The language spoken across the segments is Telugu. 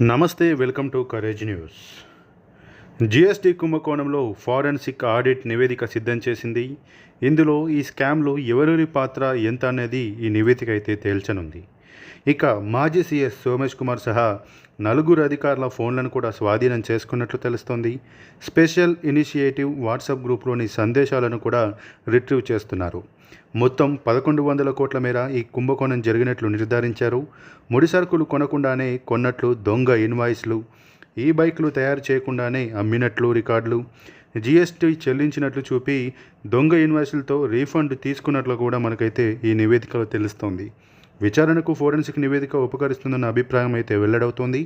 నమస్తే welcome to courage news. GST కుంభకోణంలో ఫారెన్సిక్ ఆడిట్ నివేదిక సిద్ధం చేసింది. ఇందులో ఈ స్కామ్లో ఎవరెవరి పాత్ర ఎంత అనేది ఈ నివేదిక అయితే తేల్చనుంది. ఇక మాజీ సీఎస్ సోమేష్ కుమార్ సహా నలుగురు అధికారుల ఫోన్లను కూడా స్వాధీనం చేసుకున్నట్లు తెలుస్తోంది. స్పెషల్ ఇనిషియేటివ్ వాట్సాప్ గ్రూప్లోని సందేశాలను కూడా రిట్రీవ్ చేస్తున్నారు. మొత్తం పదకొండు వందల కోట్ల మేర ఈ కుంభకోణం జరిగినట్లు నిర్ధారించారు. ముడి సరుకులు కొనకుండానే కొన్నట్లు దొంగ ఇన్వాయిస్లు ఈ బైక్లు తయారు చేయకుండానే అమ్మినట్లు రికార్డులు జీఎస్టీ చెల్లించినట్లు చూపి దొంగ ఇన్వాయిస్లతో రీఫండ్ తీసుకున్నట్లు కూడా మనకైతే ఈ నివేదికలో తెలుస్తోంది. విచారణకు ఫోరెన్సిక్ నివేదిక ఉపకరిస్తుందన్న అభిప్రాయం అయితే వెల్లడవుతోంది.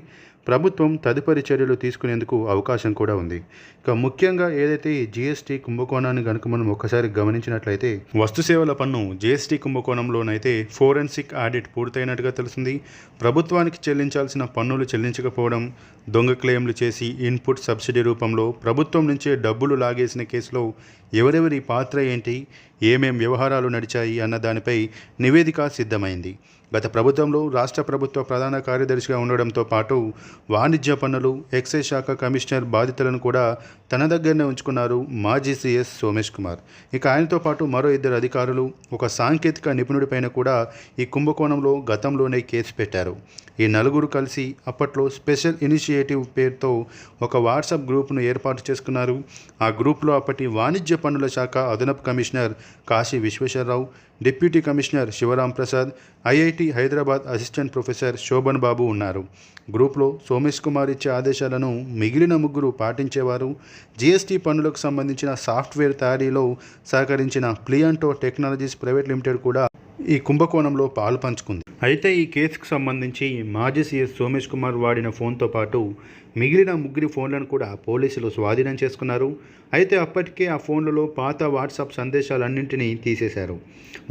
ప్రభుత్వం తదుపరి చర్యలు తీసుకునేందుకు అవకాశం కూడా ఉంది. ఇక ముఖ్యంగా ఏదైతే ఈ జీఎస్టీ కుంభకోణాన్ని కనుక మనం ఒక్కసారి గమనించినట్లయితే వస్తు సేవల పన్ను జీఎస్టీ కుంభకోణంలోనైతే ఫోరెన్సిక్ ఆడిట్ పూర్తయినట్టుగా తెలిసింది ప్రభుత్వానికి చెల్లించాల్సిన పన్నులు చెల్లించకపోవడం దొంగ క్లెయిమ్లు చేసి ఇన్పుట్ సబ్సిడీ రూపంలో ప్రభుత్వం నుంచే డబ్బులు లాగేసిన కేసులో ఎవరెవరి పాత్ర ఏంటి? ఏమేం వ్యవహారాలు నడిచాయి అన్న దానిపై నివేదిక సిద్ధమైంది. గత ప్రభుత్వంలో రాష్ట్ర ప్రభుత్వ ప్రధాన కార్యదర్శిగా ఉండడంతో పాటు వాణిజ్య పన్నులు ఎక్సైజ్ శాఖ కమిషనర్ బాధితులను కూడా తన దగ్గరనే ఉంచుకున్నారు మాజీ సీఎస్ సోమేష్ కుమార్. ఇక ఆయనతో పాటు మరో ఇద్దరు అధికారులు ఒక సాంకేతిక నిపుణుడిపైన కూడా ఈ కుంభకోణంలో గతంలోనే కేసు పెట్టారు. ఈ నలుగురు కలిసి అప్పట్లో స్పెషల్ ఇనిషియేటివ్ పేరుతో ఒక వాట్సాప్ గ్రూప్ను ఏర్పాటు చేసుకున్నారు. ఆ గ్రూప్లో అప్పటి వాణిజ్య పన్నుల శాఖ అదనపు commissioner Kashi Visweswararao deputy commissioner Sivaram Prasad IIT Hyderabad assistant professor Sobhan Babu ఉన్నారు. గ్రూప్లో సోమేష్ కుమార్ ఇచ్చే ఆదేశాలను మిగిలిన ముగ్గురు పాటించేవారు జీఎస్టీ పన్నులకు సంబంధించిన సాఫ్ట్వేర్ తయారీలో సహకరించిన ప్లియంటో టెక్నాలజీస్ ప్రైవేట్ లిమిటెడ్ కూడా ఈ కుంభకోణంలో పాలు పంచుకుంది. అయితే ఈ కేసుకు సంబంధించి మాజీ సీఎస్ సోమేష్ కుమార్ వాడిన ఫోన్తో పాటు మిగిలిన ముగ్గురి ఫోన్లను కూడా పోలీసులు స్వాధీనం చేసుకున్నారు. అయితే అప్పటికే ఆ ఫోన్లలో పాత వాట్సాప్ సందేశాలన్నింటినీ తీసేశారు.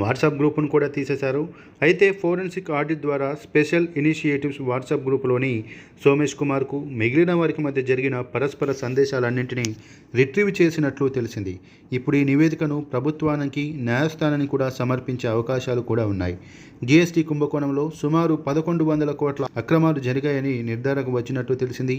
వాట్సాప్ గ్రూపును కూడా తీసేశారు. అయితే ఫోరెన్సిక్ ఆడిట్ ద్వారా స్పెషల్ ఇనిషియేటివ్స్ వాట్సాప్ గ్రూపులోని సోమేష్ కుమార్కు మిగిలిన వారికి మధ్య జరిగిన పరస్పర సందేశాలన్నింటినీ రిట్రీవ్ చేసినట్లు తెలిసింది. ఇప్పుడు ఈ నివేదికను ప్రభుత్వానికి న్యాయస్థానానికి కూడా సమర్పించే అవకాశాలు కూడా ఉన్నాయి. జీఎస్టీ కుంభకోణంలో సుమారు పదకొండు వందల కోట్ల అక్రమాలు జరిగాయని నిర్ధారణకు వచ్చినట్లు తెలిసింది.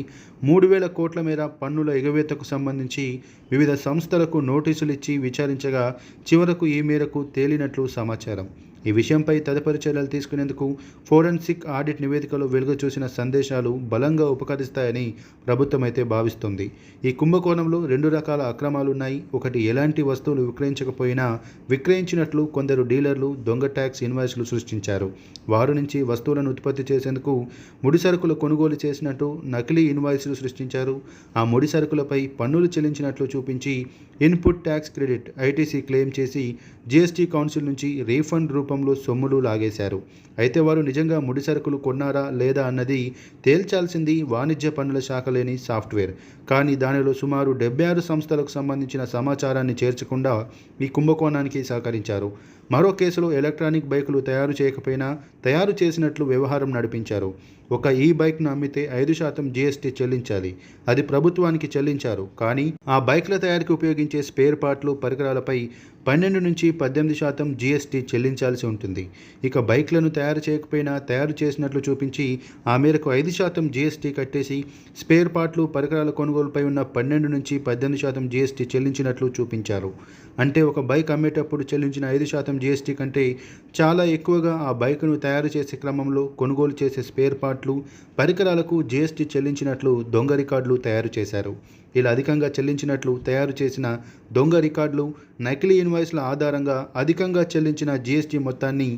మూడు వేల కోట్ల మేర పన్నుల ఎగవేతకు సంబంధించి వివిధ సంస్థలకు నోటీసులు ఇచ్చి విచారించగా చివరకు ఈ మేరకు తేలినట్లు సమాచారం. ఈ విషయంపై తదుపరి చర్యలు తీసుకునేందుకు ఫోరెన్సిక్ ఆడిట్ నివేదికలో వెలుగు చూసిన సందేశాలు బలంగా ఉపకరిస్తాయని ప్రభుత్వం అయితే భావిస్తుంది. ఈ కుంభకోణంలో రెండు రకాల అక్రమాలు ఉన్నాయి ఒకటి ఎలాంటి వస్తువులు విక్రయించకపోయినా విక్రయించినట్లు కొందరు డీలర్లు దొంగ ట్యాక్స్ ఇన్వాయిస్లు సృష్టించారు. వారి నుంచి వస్తువులను ఉత్పత్తి చేసేందుకు ముడి సరుకులు కొనుగోలు చేసినట్టు నకిలీ ఇన్వాయిస్లు సృష్టించారు. ఆ ముడి సరుకులపై పన్నులు చెల్లించినట్లు చూపించి input tax credit ITC claim చేసి జీఎస్టీ కౌన్సిల్ నుంచి రీఫండ్ రూపంలో సొమ్ములు లాగేశారు. అయితే వారు నిజంగా ముడి సరుకులు కొన్నారా లేదా అన్నది తేల్చాల్సింది వాణిజ్య పన్నుల శాఖ లేని సాఫ్ట్వేర్. కానీ దానిలో సుమారు డెబ్బై ఆరు సంస్థలకు సంబంధించిన సమాచారాన్ని చేర్చకుండా ఈ కుంభకోణానికి సహకరించారు. మరో కేసులో ఎలక్ట్రానిక్ బైకులు తయారు చేయకపోయినా తయారు చేసినట్లు వ్యవహారం నడిపించారు. ఒక ఈ బైక్ను అమ్మితే ఐదు శాతం జీఎస్టీ చెల్లించాలి. అది ప్రభుత్వానికి చెల్లించారు. కానీ ఆ బైక్ల తయారీకి ఉపయోగించే స్పేర్ పార్ట్లు పరికరాలపై పన్నెండు నుంచి పద్దెనిమిది శాతం జీఎస్టీ చెల్లించాల్సి ఉంటుంది. ఇక బైక్లను తయారు చేయకపోయినా తయారు చేసినట్లు చూపించి ఆ మేరకు ఐదు శాతం జీఎస్టీ కట్టేసి స్పేర్ పార్ట్లు పరికరాల కొనుగోలుపై ఉన్న పన్నెండు నుంచి పద్దెనిమిది శాతం జీఎస్టీ చెల్లించినట్లు చూపించారు. అంటే ఒక బైక్ అమ్మేటప్పుడు చెల్లించిన ఐదు శాతం జీఎస్టీ కంటే చాలా ఎక్కువగా ఆ బైక్ను తయారు చేసే క్రమంలో కొనుగోలు చేసే స్పేర్ పార్ట్లు పరికరాలకు జీఎస్టీ చెల్లించినట్లు దొంగ రికార్డులు తయారు చేశారు. ఇలా అధికంగా చెల్లించినట్లు తయారు చేసిన దొంగ రికార్డులు నకిలీ ఇన్వాయిస్ల ఆధారంగా అధికంగా చెల్లించిన జీఎస్టీ మొత్తాన్ని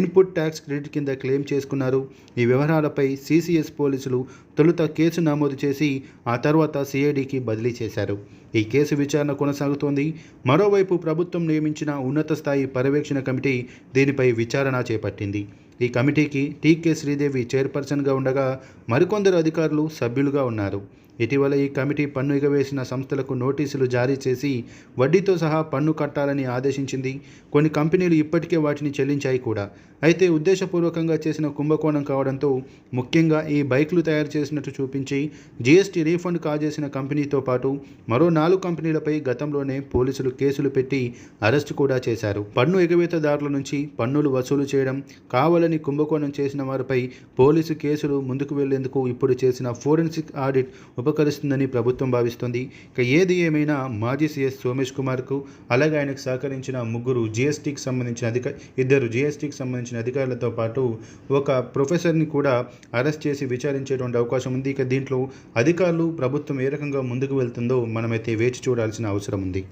ఇన్పుట్ ట్యాక్స్ క్రెడిట్ కింద క్లెయిమ్ చేసుకున్నారు. ఈ వ్యవహారాలపై సిసిఎస్ పోలీసులు తొలుత కేసు నమోదు చేసి ఆ తర్వాత సిఐడికి బదిలీ చేశారు. ఈ కేసు విచారణ కొనసాగుతోంది. మరోవైపు ప్రభుత్వం నియమించిన ఉన్నత స్థాయి పర్యవేక్షణ కమిటీ దీనిపై విచారణ చేపట్టింది. ఈ కమిటీకి టీకే శ్రీదేవి చైర్పర్సన్గా ఉండగా మరికొందరు అధికారులు సభ్యులుగా ఉన్నారు. ఇటీవల ఈ కమిటీ పన్ను ఎగవేసిన సంస్థలకు నోటీసులు జారీ చేసి వడ్డీతో సహా పన్ను కట్టాలని ఆదేశించింది. కొన్ని కంపెనీలు ఇప్పటికే వాటిని చెల్లించాయి కూడా. అయితే ఉద్దేశపూర్వకంగా చేసిన కుంభకోణం కావడంతో ముఖ్యంగా ఈ బైక్లు తయారు చేసినట్టు చూపించి జీఎస్టీ రీఫండ్ కాజేసిన కంపెనీతో పాటు మరో నాలుగు కంపెనీలపై గతంలోనే పోలీసులు కేసులు పెట్టి అరెస్టు కూడా చేశారు. పన్ను ఎగవేతదారుల నుంచి పన్నులు వసూలు చేయడం కావాలని కుంభకోణం చేసిన వారిపై పోలీసు కేసులు ముందుకు వెళ్ళేందుకు ఇప్పుడు చేసిన ఫోరెన్సిక్ ఆడిట్ ఉపకరిస్తుందని ప్రభుత్వం భావిస్తోంది. ఇక ఏది ఏమైనా మాజీ సీఎస్ సోమేష్ కుమార్కు అలాగే ఆయనకు సహకరించిన ముగ్గురు జీఎస్టీకి సంబంధించిన అధిక ఇద్దరు జీఎస్టీకి సంబంధించిన అధికారులతో పాటు ఒక ప్రొఫెసర్ని కూడా అరెస్ట్ చేసి విచారించేటువంటి అవకాశం ఉంది. ఇక దీంట్లో అధికారులు ప్రభుత్వం ఏ రకంగా ముందుకు వెళ్తుందో మనమైతే వేచి చూడాల్సిన అవసరం ఉంది.